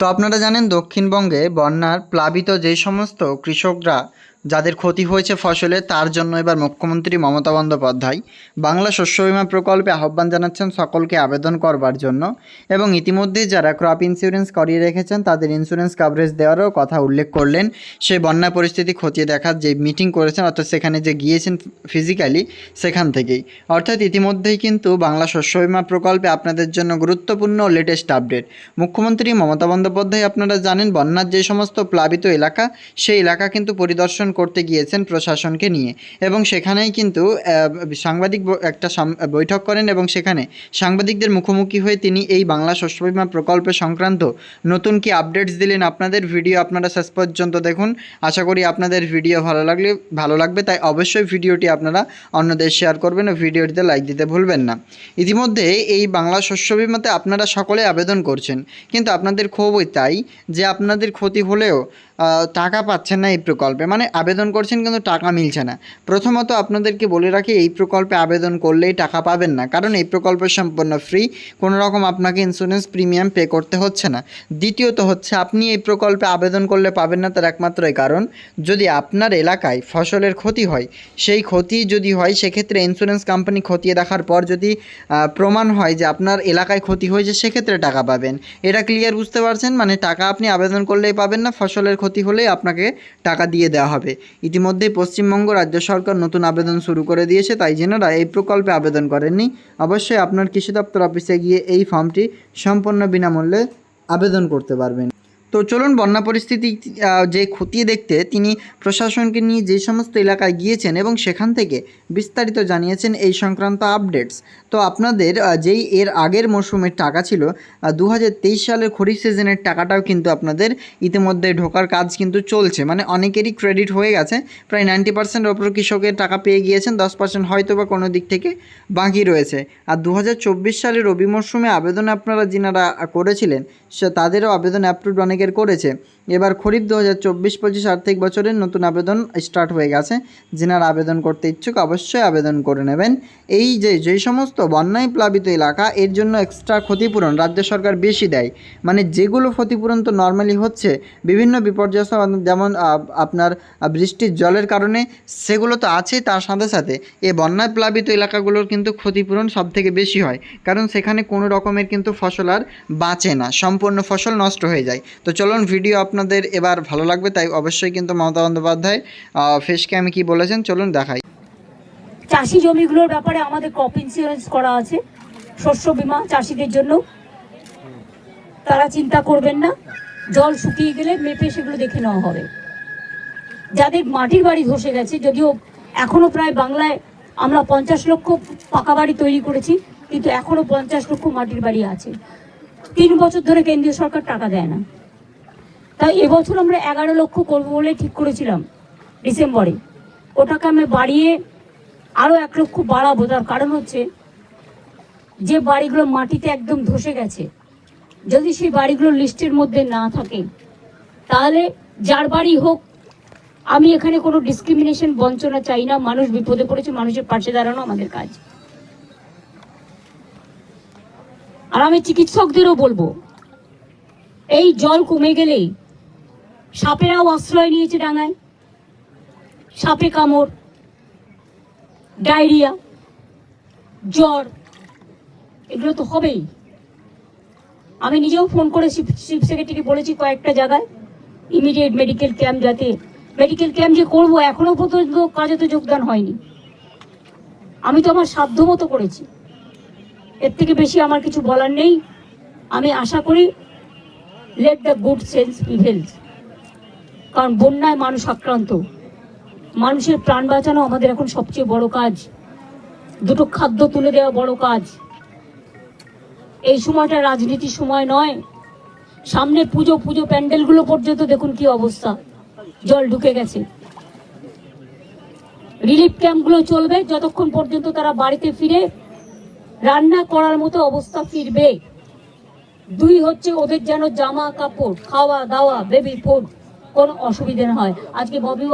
তো আপনারা জানেন দক্ষিণবঙ্গে বন্যার প্লাবিত যে সমস্ত কৃষকরা যাদের ক্ষতি হয়েছে ফসলে, তার জন্য এবার মুখ্যমন্ত্রী মমতা বন্দ্যোপাধ্যায় বাংলা শস্য বিমা প্রকল্পে আহ্বান জানাচ্ছেন সকলকে আবেদন করবার জন্য এবং ইতিমধ্যে যারা ক্রপ ইন্স্যুরেন্স করিয়ে রেখেছেন, তাদের ইন্স্যুরেন্স কাভারেজ দেওয়ারও কথা উল্লেখ করলেন। সেই বন্যা পরিস্থিতি খতিয়ে দেখার যে মিটিং করেছেন, অর্থাৎ সেখানে যে গিয়েছেন ফিজিক্যালি সেখান থেকেই। অর্থাৎ ইতিমধ্যেই কিন্তু বাংলা শস্য বিমা প্রকল্পে আপনাদের জন্য গুরুত্বপূর্ণ লেটেস্ট আপডেট মুখ্যমন্ত্রী মমতা বন্দ্যোপাধ্যায়, আপনারা জানেন, বন্যার যে সমস্ত প্লাবিত এলাকা, সেই এলাকা কিন্তু পরিদর্শন করতে গিয়েছেন প্রশাসনকে নিয়ে। এবং সেখানেই কিন্তু সাংবাদিক একটা বৈঠক করেন এবং সেখানে সাংবাদিকদের মুখোমুখি হয়ে তিনি এই বাংলা শস্য বীমা প্রকল্প সংক্রান্ত নতুন কি আপডেটস দিলেন আপনাদের ভিডিও আপনারা শেষ পর্যন্ত দেখুন। আশা করি আপনাদের ভিডিও ভালো লাগলে, ভালো লাগবে, তাই অবশ্যই ভিডিওটি আপনারা অন্যদের শেয়ার করবেন ও ভিডিওটিতে লাইক দিতে ভুলবেন না। ইতিমধ্যে এই বাংলা শস্য বীমাতে আপনারা সকলে আবেদন করছেন। কিন্তু আপনাদের ক্ষোভই তাই যে আপনাদের ক্ষতি হলেও টাকা পাচ্ছেন না এই প্রকল্পে। মানে আবেদন করছেন কিন্তু টাকা মিলছে না। প্রথমত আপনাদেরকে বলে রাখি, এই প্রকল্পে আবেদন করলেই টাকা পাবেন না। কারণ এই প্রকল্প সম্পূর্ণ ফ্রি কোনো রকম আপনাকে ইন্স্যুরেন্স প্রিমিয়াম পে করতে হচ্ছে না। দ্বিতীয়ত হচ্ছে, আপনি এই প্রকল্পে আবেদন করলে পাবেন না, তার একমাত্রই কারণ, যদি আপনার এলাকায় ফসলের ক্ষতি হয়, সেই ক্ষতি যদি হয়, সেক্ষেত্রে ইন্স্যুরেন্স কোম্পানি খতিয়ে দেখার পর যদি প্রমাণ হয় যে আপনার এলাকায় ক্ষতি হয়েছে, সেক্ষেত্রে টাকা পাবেন। এটা ক্লিয়ার বুঝতে পারছেন? মানে টাকা আপনি আবেদন করলেই পাবেন না, ফসলের ক্ষতি হলেই আপনাকে টাকা দিয়ে দেওয়া হবে। ইতিমধ্যেই পশ্চিমবঙ্গ রাজ্য সরকার নতুন আবেদন শুরু করে দিয়েছে, তাই জেনারা এই প্রকল্পে আবেদন করেননি। অবশ্যই আপনার কৃষি দপ্তর অফিসে গিয়ে এই ফর্মটি সম্পূর্ণ বিনামূল্যে আবেদন করতে পারবেন। তো চলুন বন্যা পরিস্থিতি যে খতিয়ে দেখতে তিনি প্রশাসনকে নিয়ে যে সমস্ত এলাকায় গিয়েছেন এবং সেখান থেকে বিস্তারিত জানিয়েছেন এই সংক্রান্ত আপডেটস তো আপনাদের যেই এর আগের মরশুমের টাকা ছিল দু হাজার তেইশ সালের খরিফ সিজনের টাকাটাও কিন্তু আপনাদের ইতিমধ্যে ঢোকার কাজ কিন্তু চলছে। মানে অনেকেরই ক্রেডিট হয়ে গেছে। প্রায় নাইনটি পার্সেন্ট ওপর কৃষকের টাকা পেয়ে গিয়েছেন, দশ পার্সেন্ট হয়তো বা কোনো দিক থেকে বাকি রয়েছে। আর দু হাজার চব্বিশ সালের রবি মরশুমে আবেদন আপনারা, যিনারা করেছিলেন, সে তাদেরও আবেদন অ্যাপ্রুভ অনেকের করেছে। এবার খরিফ দু হাজার চব্বিশ পঁচিশ আর্থিক বছরের নতুন আবেদন স্টার্ট হয়ে গেছে। যিনারা আবেদন করতে ইচ্ছুক অবশ্যই আবেদন করে নেবেন। এই যে যেই সমস্ত বন্যায় প্লাবিত এলাকা, এর জন্য এক্সট্রা ক্ষতিপূরণ রাজ্য সরকার বেশি দেয়। মানে যেগুলো ক্ষতিপূরণ তো নর্মালি হচ্ছে, বিভিন্ন বিপর্যয় সম- যেমন আপনার বৃষ্টির জলের কারণে সেগুলো তো আছেই তার সাথে সাথে এ বন্যায় প্লাবিত এলাকাগুলোর কিন্তু ক্ষতিপূরণ সব থেকে বেশি হয়। কারণ সেখানে কোনো রকমের কিন্তু ফসল আর বাঁচে না, সম্পূর্ণ ফসল নষ্ট হয়ে যায়। তো চলুন ভিডিও আপনাদের এবার ভালো লাগবে, তাই অবশ্যই কিন্তু মমতা বন্দ্যোপাধ্যায় ফেস আমি কি বলেছেন চলুন দেখাই। চাষি জমিগুলোর ব্যাপারে আমাদের ক্রপ ইন্স্যুরেন্স করা আছে, শস্য বীমা চাষিদের জন্য। তারা চিন্তা করবেন না, জল শুকিয়ে গেলে মেপে সেগুলো দেখে নেওয়া হবে। যাদের মাটির বাড়ি ধসে গেছে, যদিও এখনও প্রায় বাংলায় আমরা পঞ্চাশ লক্ষ পাকা বাড়ি তৈরি করেছি, কিন্তু এখনও পঞ্চাশ লক্ষ মাটির বাড়ি আছে। তিন বছর ধরে কেন্দ্রীয় সরকার টাকা দেয় না। তাই এবছর আমরা এগারো লক্ষ করব বলে ঠিক করেছিলাম ডিসেম্বরে। ওটাকে আমি বাড়িয়ে আরও এক লক্ষ বাড়াবো, তার কারণ হচ্ছে যে বাড়িগুলো মাটিতে একদম ধসে গেছে, যদি সেই বাড়িগুলো লিস্টের মধ্যে না থাকে, তাহলে যার বাড়ি হোক, আমি এখানে কোনো ডিসক্রিমিনেশন বঞ্চনা চাই না, মানুষ বিপদে পড়েছে, মানুষের পাশে দাঁড়ানো আমাদের কাজ। আর আমি চিকিৎসকদেরও বলব, এই জল কমে গেলেই সাপেরাও আশ্রয় নিয়েছে ডাঙায়। সাপে কামড়, ডায়রিয়া, জ্বর, এগুলো তো হবেই। আমি নিজেও ফোন করে চিফ সেক্রেটারিকে বলেছি কয়েকটা জায়গায়, ইমিডিয়েট মেডিকেল ক্যাম্প যাতে, মেডিকেল ক্যাম্প যে করব, এখনও পর্যন্ত কাজে তো যোগদান হয়নি। আমি তো আমার সাধ্য মতো করেছি। এর থেকে বেশি আমার কিছু বলার নেই। আমি আশা করি let the good sense prevails কারণ বন্যায় মানুষ আক্রান্ত। মানুষের প্রাণ বাঁচানো আমাদের এখন সবচেয়ে বড় কাজ। দুটো খাদ্য তুলে দেওয়া বড় কাজ। এই সময়টা রাজনীতির সময় নয়। সামনে পুজো পুজো প্যান্ডেলগুলো পর্যন্ত দেখুন কি অবস্থা। জল ঢুকে গেছে। রিলিফ ক্যাম্পগুলো চলবে, যতক্ষণ পর্যন্ত তারা বাড়িতে ফিরে, রান্না করার মতো অবস্থা ফিরবে। দুই হচ্ছে ওদের যেন জামা কাপড়, খাওয়া দাওয়া বেবি ফুড কোনো অসুবিধে হয়। আজকে ববিও